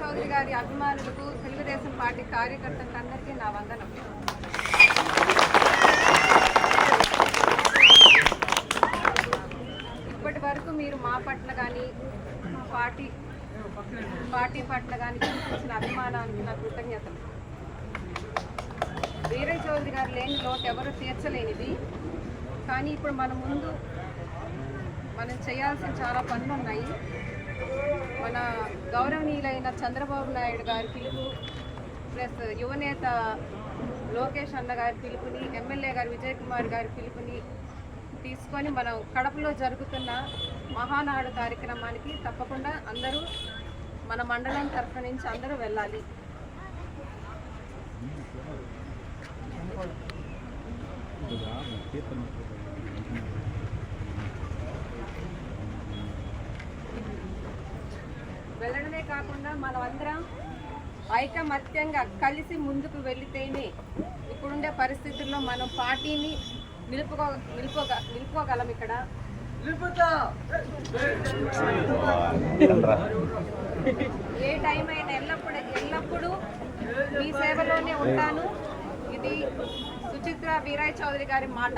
చౌదరి గారి అభిమానులకు తెలుగుదేశం పార్టీ కార్యకర్తలకు అందరికీ నా వందనం. ఇప్పటి వరకు మీరు మా పట్ల కానీ మా పార్టీ పార్టీ పట్ల కానీ చూపించిన అభిమానానికి నా కృతజ్ఞతలు. వీరయ్య చౌదరి గారు లేని లోటు ఎవరు తీర్చలేనిది. కానీ ఇప్పుడు మన ముందు మనం చేయాల్సిన చాలా పనులు ఉన్నాయి మన గౌరవనీయులైన చంద్రబాబు నాయుడు గారి పిలుపు ప్లస్ యువనేత లోకేష్ అన్న గారి పిలుపుని ఎమ్మెల్యే గారు విజయ్ కుమార్ గారి పిలుపుని తీసుకొని మనం కడపలో జరుగుతున్న మహానాడు కార్యక్రమానికి తప్పకుండా అందరూ మన మండలం తరఫు నుంచి అందరూ వెళ్ళాలి. కాకుండా మనం అందరం ఐకమత్యంగా కలిసి ముందుకు వెళితేనే ఇప్పుడుండే పరిస్థితుల్లో మనం పార్టీని నిలుపుకో నిలుపు నిలుపుకోగలం ఇక్కడ. ఏ టైం అయినా ఎల్లప్పుడూ ఎల్లప్పుడూ మీ సేవలోనే ఉంటాను. ఇది సుచిత్ర వీరాయ్ చౌదరి గారి మాట.